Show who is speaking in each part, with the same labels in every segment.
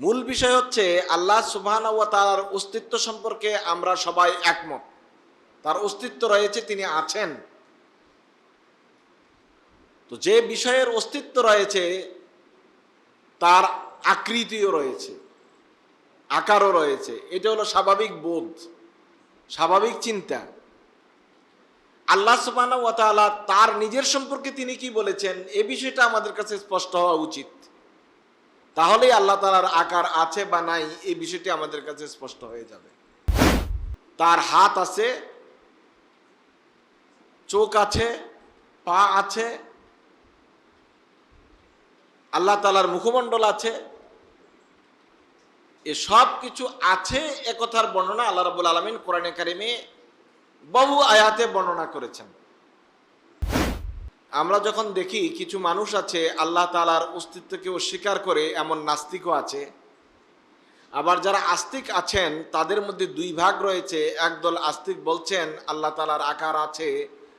Speaker 1: মূল বিষয় হচ্ছে আল্লাহ সুবহান ও তার অস্তিত্ব সম্পর্কে আমরা সবাই একমত। তার অস্তিত্ব রয়েছে, তিনি আছেন। তো যে বিষয়ের অস্তিত্ব রয়েছে, তার আকৃতিও রয়েছে, আকারও রয়েছে। এটা হলো স্বাভাবিক বোধ, স্বাভাবিক চিন্তা। আল্লাহ সুবাহ তার নিজের সম্পর্কে তিনি কি বলেছেন, এ বিষয়টা আমাদের কাছে স্পষ্ট হওয়া উচিত। তাহলেই আল্লাহ তালার আকার আছে বা নাই, এই বিষয়টি আমাদের কাছে স্পষ্ট হয়ে যাবে। তার হাত আছে, চোখ আছে, পা আছে, আল্লাহ তালার মুখমণ্ডল আছে, এ সব কিছু আছে একথার বর্ণনা আল্লাহ রাবুল আলমিন কোরআনে কারিমে বহু আয়াতে বর্ণনা করেছেন। আমরা যখন দেখি কিছু মানুষ আছে, আল্লাহ তালার অস্তিত্বকে অস্বীকার করে এমন নাস্তিকও আছে। আবার যারা আস্তিক আছেন, তাদের মধ্যে দুই ভাগ রয়েছে। একদল আস্তিক বলছেন, আল্লাহ তালার আকার আছে।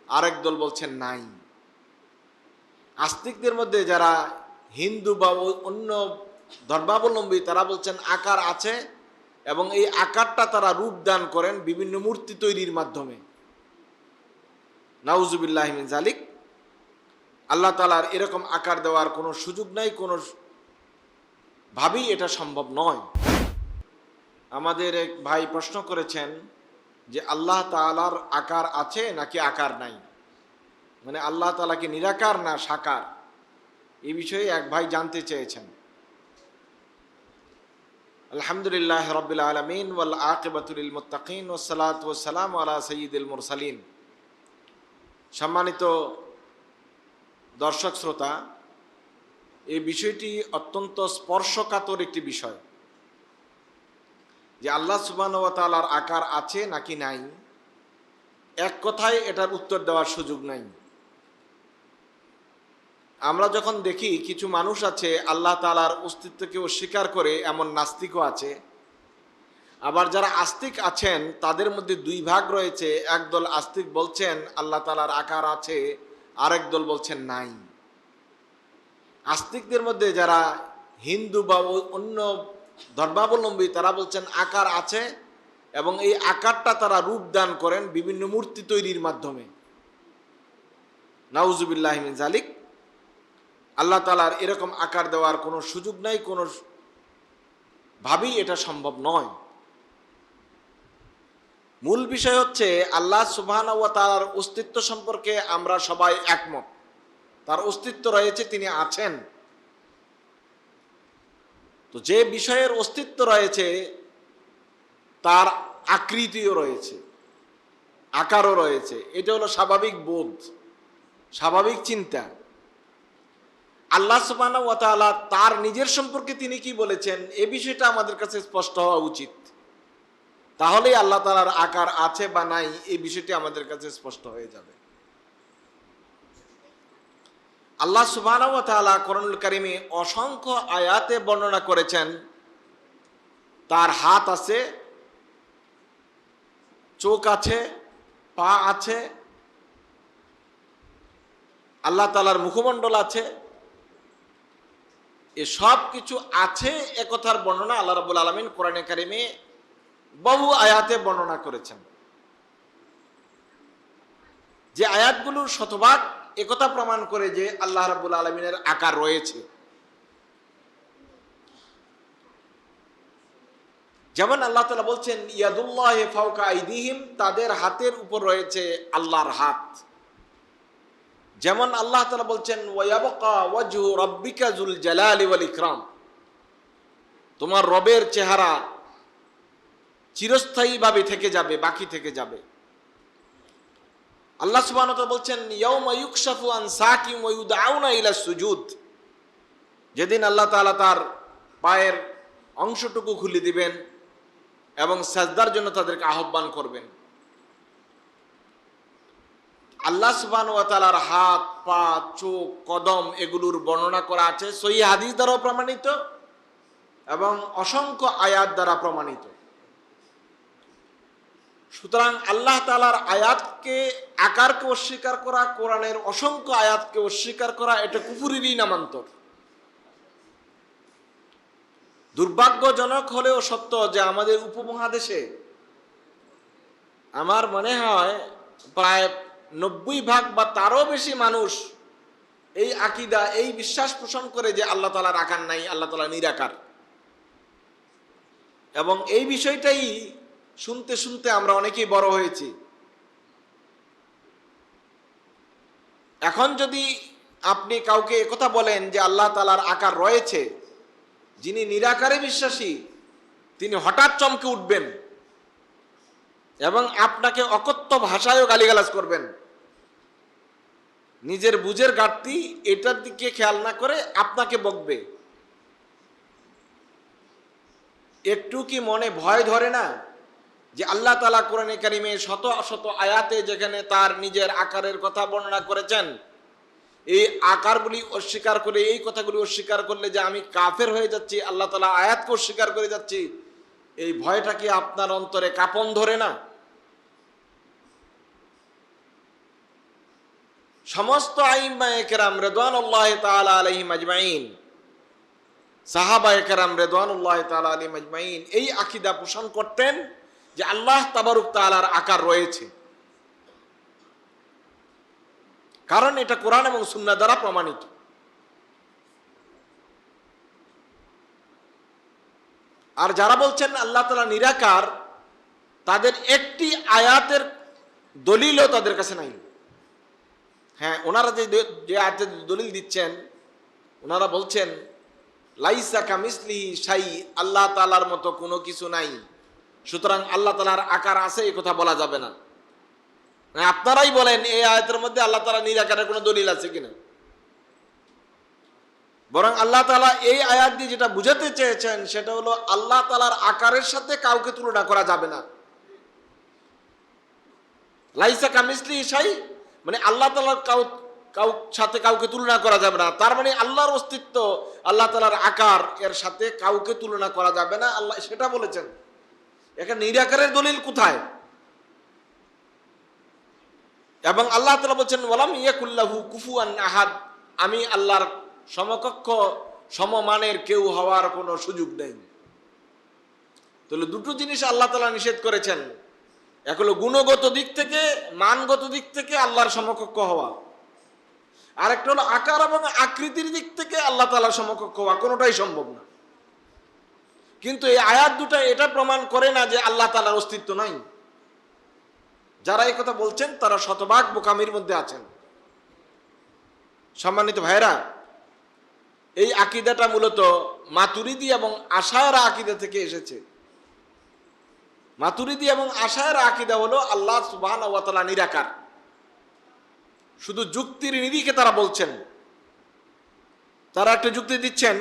Speaker 1: আরেক দল বলছেন, নাই। আস্তিকদের মধ্যে যারা হিন্দু বা অন্য ধর্মাবলম্বী, তারা বলছেন আকার আছে এবং এই আকারটা তারা রূপ দান করেন বিভিন্ন মূর্তি তৈরির মাধ্যমে। নাউজুবিল্লাহমিন জালিক আল্লাহ তালার এরকম আকার দেওয়ার কোনো সুযোগ নাই, কোনো ভাবেই এটা সম্ভব নয়। আমাদের এক ভাই প্রশ্ন করেছেন যে আল্লাহ তালার আকার আছে নাকি আকার নাই? মানে আল্লাহ তালা কি নিরাকার না সাকার? এই বিষয়ে এক ভাই জানতে চেয়েছেন। আলহামদুলিল্লাহ রবিল আলমিন ওয়াল আকিবাতুল মুত্তাকিন ওসালাত ওসালাম আলা সঈদুল মুরসালিন। সম্মানিত দর্শক শ্রোতা, এই বিষয়টি অত্যন্ত স্পর্শকাতর একটি বিষয় যে আল্লাহ সুবান তালার আকার আছে নাকি নাই। এক কথায় এটার উত্তর দেওয়ার সুযোগ নাই। আমরা যখন দেখি কিছু মানুষ আছে, আল্লাহ তালার অস্তিত্বকে অস্বীকার করে এমন নাস্তিকও আছে। আবার যারা আস্তিক আছেন, তাদের মধ্যে দুই ভাগ রয়েছে। একদল আস্তিক বলছেন, আল্লাহ তালার আকার আছে আরেক দল বলছেন নাই। আস্তিকদের মধ্যে যারা হিন্দু বা অন্য ধর্মাবলম্বী, তারা বলছেন আকার আছে এবং এই আকারটা তারা রূপ দান করেন বিভিন্ন মূর্তি তৈরির মাধ্যমে। নাউজুবিল্লাহমিন জালিক আল্লাহ তালার এরকম আকার দেওয়ার কোনো সুযোগ নাই, কোনো ভাবেই এটা সম্ভব নয়। মূল বিষয় হচ্ছে আল্লাহ সুবহান তার অস্তিত্ব সম্পর্কে আমরা সবাই একমত। তার অস্তিত্ব রয়েছে, তিনি আছেন। তো যে বিষয়ের অস্তিত্ব রয়েছে, তার আকৃতিও রয়েছে, আকারও রয়েছে। এটা হলো স্বাভাবিক বোধ, স্বাভাবিক চিন্তা। আল্লাহ সুবাহ তার নিজের সম্পর্কে তিনি কি বলেছেন, এ বিষয়টা আমাদের কাছে স্পষ্ট হওয়া উচিত। তাহলেই আল্লাহ তালার আকার আছে বা নাই, এই বিষয়টি আমাদের কাছে স্পষ্ট হয়ে যাবে। আল্লাহ সুবাহ করণুল কারিমে অসংখ্য আয়াতে বর্ণনা করেছেন। তার হাত আছে, চোখ আছে, পা আছে, আল্লাহ তালার মুখমণ্ডল আছে। এ সব কিছু আছে একথার বর্ণনা আল্লাহ রাবুল আলমিন কোরআনে কারিমে বহু আয়াতে বর্ণনা করেছেন। যে আয়াতগুলোর শতভাগ একথা প্রমাণ করে যে আল্লাহ রাবুল আলমিনের আকার রয়েছে। যেমন আল্লাহ তালা বলছেন, ইয়াদুল্লাহ ফাউকা আইদিহিম তাদের হাতের উপর রয়েছে আল্লাহর হাত। যেমন আল্লাহ তালা বলছেন ওয়াবকা ওয়াজহু রব্বিকা তোমার রবের চেহারা চিরস্থায়ীভাবে থেকে যাবে, বাকি থেকে যাবে। আল্লাহ তাআলা বলছেন সুজুদ। যেদিন আল্লাহ তাআলা তার পায়ের অংশটুকু খুলে দিবেন এবং সাজদার জন্য তাদেরকে আহ্বান করবেন। আল্লাহ সুবান হাত, পা, চোখ, কদম এগুলোর বর্ণনা করা আছে, সহি হাদিস দ্বারাও প্রমাণিত এবং অসংখ্য আয়াত দ্বারা প্রমাণিত। সুতরাং আল্লাহ তালার আয়াতকে আকারকে অস্বীকার করা, কোরআনের অসংখ্য আয়াতকে অস্বীকার করা, এটা কুফুরিরই নামান্তর। দুর্ভাগ্যজনক হলেও সত্য যে আমাদের উপমহাদেশে আমার মনে হয় প্রায় নব্বই ভাগ বা তারও বেশি মানুষ এই আকিদা, এই বিশ্বাস পোষণ করে যে আল্লাহ তালার আকার নাই, আল্লাহ তালা নিরাকার। এবং এই বিষয়টাই শুনতে শুনতে আমরা অনেকেই বড় হয়েছি। এখন যদি আপনি কাউকে একথা বলেন যে আল্লাহ তালার আকার রয়েছে, যিনি নিরাকারে বিশ্বাসী, তিনি হঠাৎ চমকে উঠবেন এবং আপনাকে অকথ্য ভাষায়ও গালিগালাজ করবেন। নিজের বুঝের ঘাটতি এটার দিকে খেয়াল না করে আপনাকে বকবে। একটু কি মনে ভয় ধরে না? যে আল্লাহ তালা কোরআনে কারিমে শত শত আয়াতে যেখানে তার নিজের আকারের কথা বর্ণনা করেছেন, এই আকারগুলি অস্বীকার করে, এই কথাগুলি অস্বীকার করলে যে আমি কাফের হয়ে যাচ্ছি, আল্লাহ তালা আয়াতকে অস্বীকার করে যাচ্ছি, এই ভয়টা কি আপনার অন্তরে কাপন ধরে না? সমস্ত আইম্মা একরাম রেদওয়ান আল্লাহ তাআলা আলাইহিম আজমাইন সাহাবা একরাম রেদওয়ান আল্লাহ তাআলা আলাইহিম আজমাইন এই আকীদা পোষণ করতেন। যে আল্লাহ তাবারুক তালার আকার রয়েছে। কারণ এটা কোরআন এবং সুন্না দ্বারা প্রমাণিত। আর যারা বলছেন আল্লাহ তালা নিরাকার, তাদের একটি আয়াতের দলিলও তাদের কাছে নাই। হ্যাঁ ওনারা যে যে আয়াতের দলিল দিচ্ছেন, ওনারা বলছেন, লাইসা কামিসলি সাই আল্লাহ তালার মতো কোনো কিছু নাই। সুতরাং আল্লাহ তালার আকার আছে, এই কথা বলা যাবে না। মানে আপনারাই বলেন, এই আয়াতের মধ্যে আল্লাহ তালা নিরাকারের কোনো দলিল আছে কিনা? বরং আল্লাহ তালা এই আয়াত দিয়ে যেটা বুঝাতে চেয়েছেন, সেটা হলো আল্লাহ তালার আকারের সাথে কাউকে তুলনা করা যাবে না। লাইসা কামিসলি সাই মানে আল্লাহ তালার কাউ কাউ সাথে কাউকে তুলনা করা যাবে না। তার মানে আল্লাহর অস্তিত্ব, আল্লাহ তালার আকার এর সাথে কাউকে তুলনা করা যাবে না। আল্লাহ সেটা বলেছেন। এখানে নিরাকারের দলিল কোথায়? এবং আল্লাহ তালা বলছেন ওলাম ইয়াকুল্লাহু কুফুয়ান আহাদ। আমি আল্লাহর সমকক্ষ, সমমানের কেউ হওয়ার কোনো সুযোগ নেই। তাহলে দুটো জিনিস আল্লাহ তালা নিষেধ করেছেন। এক হলো গুণগত দিক থেকে, মানগত দিক থেকে আল্লাহর সমকক্ষ হওয়া। আর একটা হলো আকার এবং আকৃতির দিক থেকে আল্লাহ তালার সমকক্ষ হওয়া। কোনোটাই সম্ভব না। কিন্তু এই আয়াত দুটা এটা প্রমাণ করে না যে আল্লাহ তালার অস্তিত্ব নাই। যারা এই কথা বলছেন, তারা শতভাগ বোকামির মধ্যে আছেন। সম্মানিত ভাইরা এই আকিদাটা মূলত মাতুরিদি এবং আশায়রা আকিদা থেকে এসেছে। মাতুরিদি এবং আশায়রা আকিদা হলো আল্লাহ সুবাহ নিরাকার। শুধু যুক্তির নিরিখে তারা বলছেন। তারা একটা যুক্তি দিচ্ছেন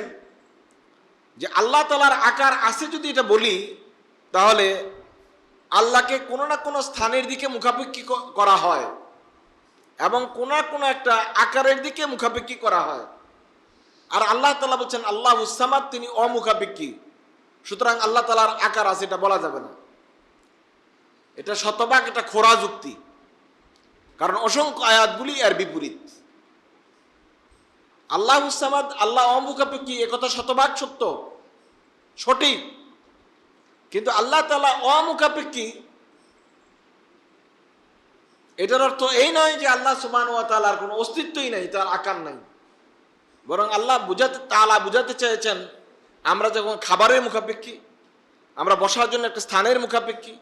Speaker 1: যে আল্লাহ তালার আকার আছে যদি এটা বলি, তাহলে আল্লাহকে কোনো না কোনো স্থানের দিকে মুখাপেক্ষি করা হয় এবং কোন কোনো একটা আকারের দিকে মুখাপেক্ষি করা হয়। আর আল্লাহ তালা বলছেন, আল্লাহ উসামাদ তিনি অমুখাপেক্ষি। সুতরাং আল্লাহ তালার আকার আছে, এটা বলা যাবে না। এটা শতভাগ এটা খোরা যুক্তি কারণ অসংখ্য আয়াতগুলি এর বিপরীত। আল্লাহ উসামাদ আল্লাহ অমুখাপেক্ষি একথা শতভাগ সত্য। সঠিক। কিন্তু আল্লাহ তালা অমুখাপেক্ষি, এটার অর্থ এই নয় যে আল্লাহ সুমান ও তালার কোনো অস্তিত্বই নাই, তার আকার নাই। বরং আল্লাহ বুঝাতে তালা বুঝাতে চেয়েছেন, আমরা যখন খাবারের মুখাপেক্ষী, আমরা বসার জন্য একটা স্থানের মুখাপেক্ষী,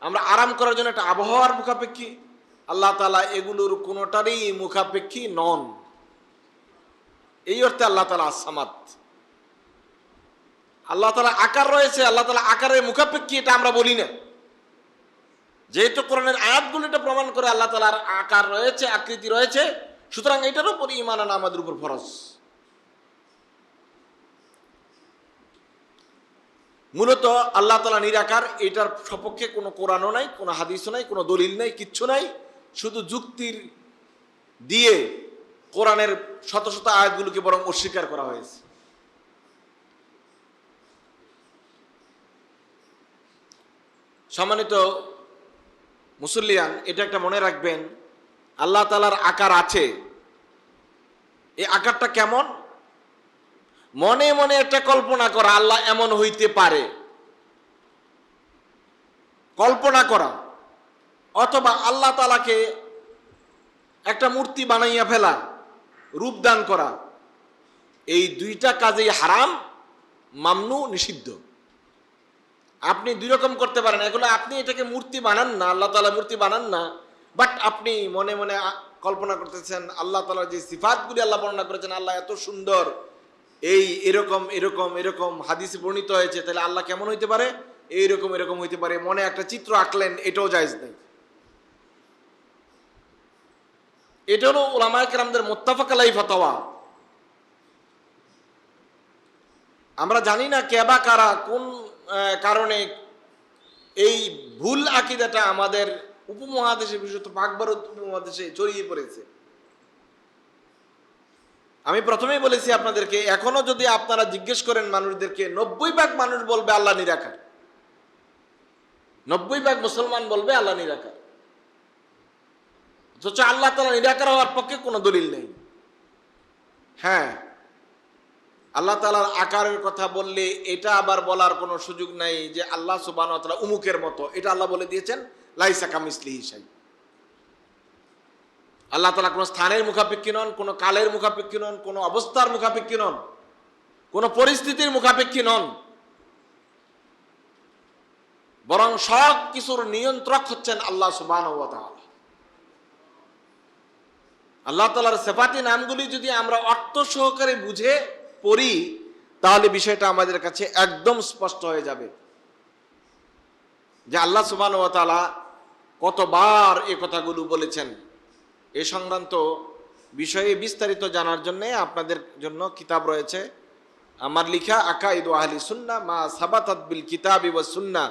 Speaker 1: আমরা আরাম করার জন্য একটা আবহাওয়ার মুখাপেক্ষী, আল্লাহ তালা এগুলোর কোনোটারই মুখাপেক্ষী নন। এই অর্থে আল্লাহ তালা আসামাত আল্লাহ তালা আকার রয়েছে, আল্লাহ তালা আকারের মুখাপেক্ষী, এটা আমরা বলি না। যেহেতু কোরআনের আয়াতগুলো এটা প্রমাণ করে আল্লাহ তালার আকার রয়েছে, আকৃতি রয়েছে, সুতরাং এটার উপর ইমান আমাদের উপর ফরজ। মূলত আল্লাহ তালা নিরাকার, এটার সপক্ষে কোনো কোরআনও নাই, কোনো হাদিসও নাই, কোনো দলিল নাই, কিচ্ছু নাই। শুধু যুক্তির দিয়ে কোরআনের শত শত আয়াতগুলোকে বরং অস্বীকার করা হয়েছে। সম্মানিত মুসল্লিয়ান, এটা একটা মনে রাখবেন, আল্লাহ তালার আকার আছে। এই আকারটা কেমন? মনে মনে একটা কল্পনা করা, আল্লাহ এমন হইতে পারে। কল্পনা করা, অথবা আল্লাহ তালাকে একটা মূর্তি বানাইয়া ফেলা। রূপদান করা। এই দুইটা কাজেই হারাম, মামনু নিষিদ্ধ। আপনি দুই রকম করতে পারেন। এগুলো আপনি এটাকে মূর্তি বানান না, আল্লাহ তালা মূর্তি বানান না বাট আপনি মনে মনে কল্পনা করতেছেন, আল্লাহ তালার যে সিফাতগুলি আল্লাহ বর্ণনা করেছেন, আল্লাহ এত সুন্দর, এই এরকম এরকম এরকম হাদিসে বর্ণিত হয়েছে, তাহলে আল্লাহ কেমন হইতে পারে? এইরকম, এরকম হইতে পারে। মনে একটা চিত্র আঁকলেন, এটাও জায়জ নেই। এটা হলো মোত্তাফাকালাই ফতোয়া। আমরা জানি না কেবা কারা, কোন কারণে এই ভুল আকিদাটা আমাদের উপমহাদেশে, বিশেষত পাকভারত উপমহাদেশে ছড়িয়ে পড়েছে। আমি প্রথমেই বলেছি আপনাদেরকে, এখনও যদি আপনারা জিজ্ঞেস করেন মানুষদেরকে, নব্বই ভাগ মানুষ বলবে আল্লাহ নিরাকার। নব্বই ভাগ মুসলমান বলবে আল্লাহ নিরাকার। আল্লাহ তালা নিরাকার হওয়ার পক্ষে কোনো দলিল নেই। হ্যাঁ আল্লাহ তালার আকারের কথা বললে এটা আবার বলার কোনো সুযোগ নাই যে আল্লাহ সুবান উমুকের মতো। এটা আল্লাহ বলে দিয়েছেন, লাইসা কামিসলি হিসাই আল্লাহ তালা কোনো স্থানের মুখাপেক্ষী নন, কোনো কালের মুখাপেক্ষী নন, কোনো অবস্থার মুখাপেক্ষী নন, কোনো পরিস্থিতির মুখাপেক্ষী নন। বরং সব কিছুর নিয়ন্ত্রক হচ্ছেন আল্লাহ সুবান আল্লাহ তালার সেফাতি নামগুলি যদি আমরা অর্থ সহকারে বুঝে পড়ি, তাহলে বিষয়টা আমাদের কাছে একদম স্পষ্ট হয়ে যাবে। যে আল্লাহ সুবান ও তালা কতবার এ কথাগুলো বলেছেন। এ সংক্রান্ত বিষয়ে বিস্তারিত জানার জন্য আপনাদের জন্য কিতাব রয়েছে। আমার লিখা আকাইদ আহলি সুন্না মা সাবাতাত বিল কিতাব ওয়া সুন্না।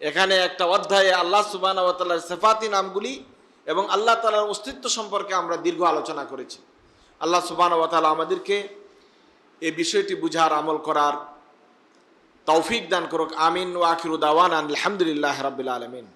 Speaker 1: এখানে একটা অধ্যায়ে আল্লাহ সুবান ও তালার সেফাতি নামগুলি এবং আল্লাহ তালার অস্তিত্ব সম্পর্কে আমরা দীর্ঘ আলোচনা করেছি। আল্লাহ সুবান ও তালা আমাদেরকে এই বিষয়টি বুঝার, আমল করার তৌফিক দান করুক। আমিন ও উদাওয়ান আলহামদুলিল্লাহ রাবিল আলমিন।